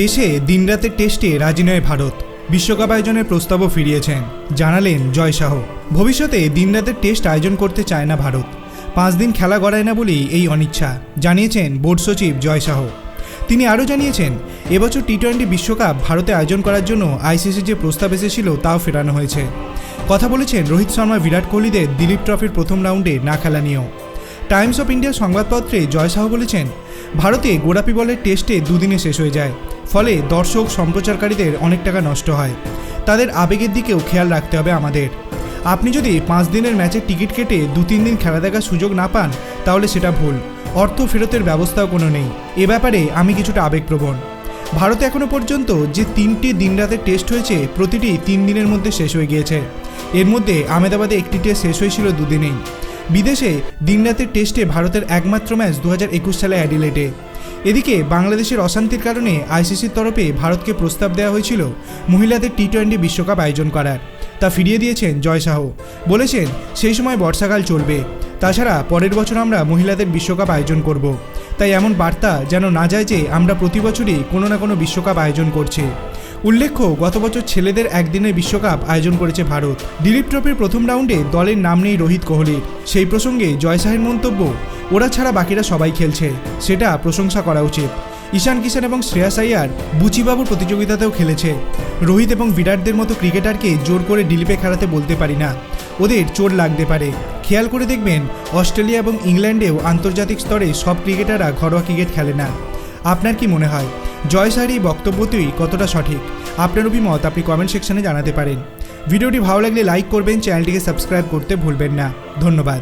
দেশে দিনরাতের টেস্টে রাজি নয় ভারত। বিশ্বকাপ আয়োজনের প্রস্তাবও ফিরিয়েছেন। জানালেন জয় শাহ। ভবিষ্যতে দিনরাতের টেস্ট আয়োজন করতে চায় না ভারত। পাঁচ দিন খেলা গড়ায় না বলেই এই অনিচ্ছা, জানিয়েছেন বোর্ড সচিব জয় শাহ। তিনি আরও জানিয়েছেন, এবছর টি টোয়েন্টি বিশ্বকাপ ভারতে আয়োজন করার জন্য আইসিসি যে প্রস্তাব এসেছিল তাও ফেরানো হয়েছে। কথা বলেছেন রোহিত শর্মা, বিরাট কোহলিদের দিলীপ ট্রফির প্রথম রাউন্ডে না খেলা নিয়েও। টাইমস অফ ইন্ডিয়ার সংবাদপত্রে জয় শাহ বলেছেন ভারতে গোড়াপি বলের টেস্টে দুদিনে শেষ হয়ে যায়। ফলে দর্শক, সম্প্রচারকারীদের অনেক টাকা নষ্ট হয়। তাদের আবেগের দিকেও খেয়াল রাখতে হবে আমাদের। আপনি যদি পাঁচ দিনের ম্যাচের টিকিট কেটে দু তিন দিন খেলা দেখার সুযোগ না পান, তাহলে সেটা ভুল। অর্থ ফেরতের ব্যবস্থাও কোনো নেই। এ ব্যাপারে আমি কিছুটা আবেগপ্রবণ। ভারতে এখনও পর্যন্ত যে তিনটি দিনরাতের টেস্ট হয়েছে, প্রতিটি তিন দিনের মধ্যে শেষ হয়ে গিয়েছে। এর মধ্যে আহমেদাবাদে একটি টেস্ট শেষ হয়েছিল দুদিনেই। বিদেশে দিনরাতের টেস্টে ভারতের একমাত্র ম্যাচ দু হাজার একুশ সালে অ্যাডিলেটে এদিকে বাংলাদেশের অশান্তির কারণে আইসিসির তরফে ভারতকে প্রস্তাব দেওয়া হয়েছিল মহিলাদের টি টোয়েন্টি বিশ্বকাপ আয়োজন করার। তা ফিরিয়ে দিয়েছেন জয় শাহ। বলেছেন, সেই সময় বর্ষাকাল চলবে। তাছাড়া পরের বছর আমরা মহিলাদের বিশ্বকাপ আয়োজন করব। তাই এমন বার্তা যেন না যায় যে আমরা প্রতি বছরই কোনো না কোনো বিশ্বকাপ আয়োজন করছি। উল্লেখ্য, গত বছর ছেলেদের একদিনের বিশ্বকাপ আয়োজন করেছে ভারত। দিলীপ ট্রফির প্রথম রাউন্ডে দলের নাম নেই রোহিত কোহলির। সেই প্রসঙ্গে জয় শাহের মন্তব্য, ওরা ছাড়া বাকিরা সবাই খেলছে। সেটা প্রশংসা করা উচিত। ঈশান কিষান এবং শ্রেয়াস আইয়ার বুচিবাবুর প্রতিযোগিতাতেও খেলেছে। রোহিত এবং বিরাটদের মতো ক্রিকেটারকে জোর করে ডিলিপে খেলাতে বলতে পারি না। ওদের চোট লাগতে পারে। খেয়াল করে দেখবেন, অস্ট্রেলিয়া এবং ইংল্যান্ডেও আন্তর্জাতিক স্তরে সব ক্রিকেটাররা ঘরোয়া ক্রিকেট খেলে না। আপনার কি মনে হয়? জয় শাহের এই বক্তব্যতেই কতটা সঠিক? আপনার অভিমত আপনি কমেন্ট সেকশনে জানাতে পারেন। ভিডিওটি ভালো লাগলে লাইক করবেন চ্যানেলটিকে সাবস্ক্রাইব করতে ভুলবেন না। ধন্যবাদ।